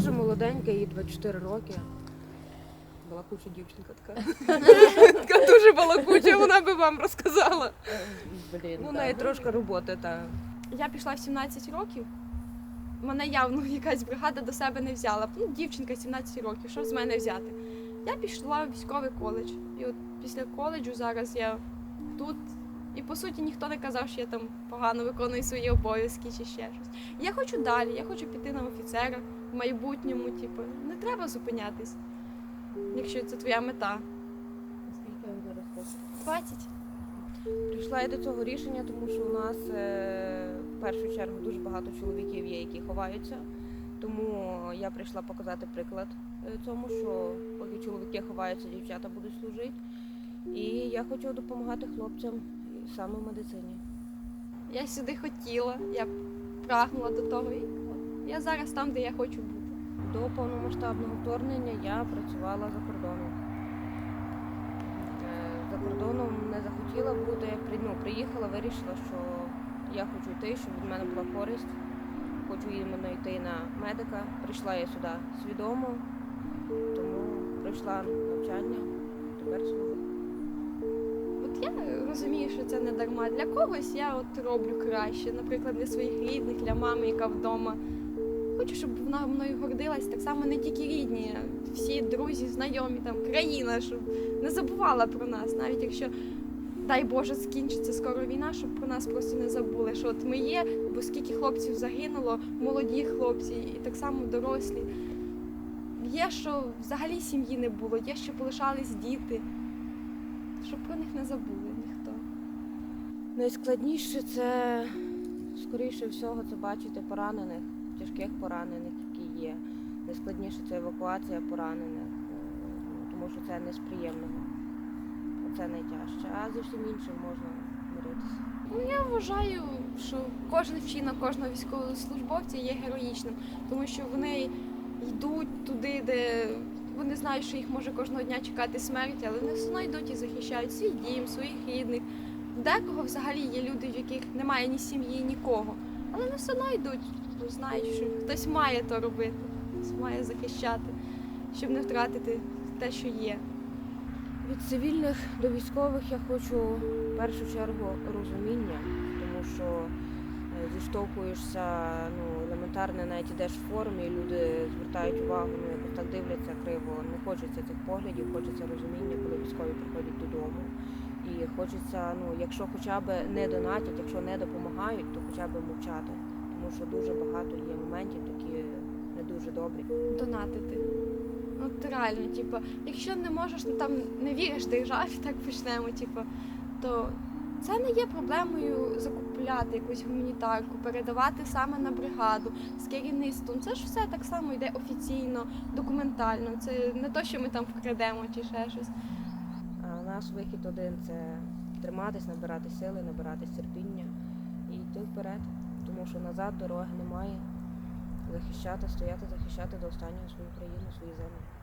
теж молоденька, їй 24 роки. Балакуча дівчинка така. така дуже балакуча, вона би вам розказала. Блін, У неї трошки роботи, та. Я пішла в 17 років. Мене явно якась бригада до себе не взяла. Ну, дівчинка 17 років, що з мене взяти? Я пішла в військовий коледж. І от після коледжу зараз я тут. І по суті ніхто не казав, що я там погано виконую свої обов'язки чи ще щось. Я хочу далі, я хочу піти на офіцера в майбутньому, типу, не треба зупинятись, якщо це твоя мета. Скільки вам зараз років? 20. Прийшла я до цього рішення, тому що у нас е, в першу чергу дуже багато чоловіків є, які ховаються. Тому я прийшла показати приклад е, цьому, що поки чоловіки ховаються, дівчата будуть служити. І я хочу допомагати хлопцям саме в медицині. Я сюди хотіла, я прагнула до того. І я зараз там, де я хочу бути. До повномасштабного вторгнення я працювала за кордоном. Е, За кордоном не захотіла бути. Ну, приїхала, вирішила, що я хочу йти, щоб від мене була користь. Хочу іменно йти на медика. Прийшла я сюди свідомо, тому пройшла навчання, тепер служу. Розумію, що це не дарма. Для когось я от роблю краще, наприклад, для своїх рідних, для мами, яка вдома. Хочу, щоб вона мною гордилась, так само не тільки рідні, всі друзі, знайомі, там країна, щоб не забувала про нас, навіть якщо, дай Боже, скінчиться скоро війна, щоб про нас просто не забули, що от ми є, бо скільки хлопців загинуло, молоді хлопці, і так само дорослі. Є, що взагалі сім'ї не було, є, що полишались діти, щоб про них не забули. Найскладніше це, скоріше всього, це бачити поранених, тяжких поранених, які є. Найскладніше це евакуація поранених, е, тому що це не з. Це найтяжче. А зі всім іншим можна миритися. Ну, я вважаю, що кожен вчинок кожного військовослужбовця є героїчним, тому що вони йдуть туди, де вони знають, що їх може кожного дня чекати смерть, але вони все йдуть і захищають свій дім, своїх рідних. Декого взагалі є люди, в яких немає ні сім'ї, нікого. Але вони все одно йдуть, бо знають, що хтось має то робити, хтось має захищати, щоб не втратити те, що є. Від цивільних до військових я хочу в першу чергу розуміння, тому що е, зіштовхуєшся ну, елементарно, навіть ідеш в формі, люди звертають увагу, ну якось так дивляться криво. Не хочеться цих поглядів, хочеться розуміння, коли військові приходять додому. І хочеться, ну, якщо хоча б не донатять, якщо не допомагають, то хоча б мовчати. Тому що дуже багато є моментів, такі не дуже добрі. донатити. От реально, типу, якщо не можеш, ну там не віриш державі, так почнемо, типу, то це не є проблемою закупляти якусь гуманітарку, передавати саме на бригаду з керівництвом. Це ж все так само йде офіційно, документально. Це не то, що ми там вкрадемо чи ще щось. А наш вихід один це триматись, набирати сили, набирати терпіння і йти вперед, тому що назад дороги немає. Захищати, стояти, захищати до останнього свою країну, свої землі.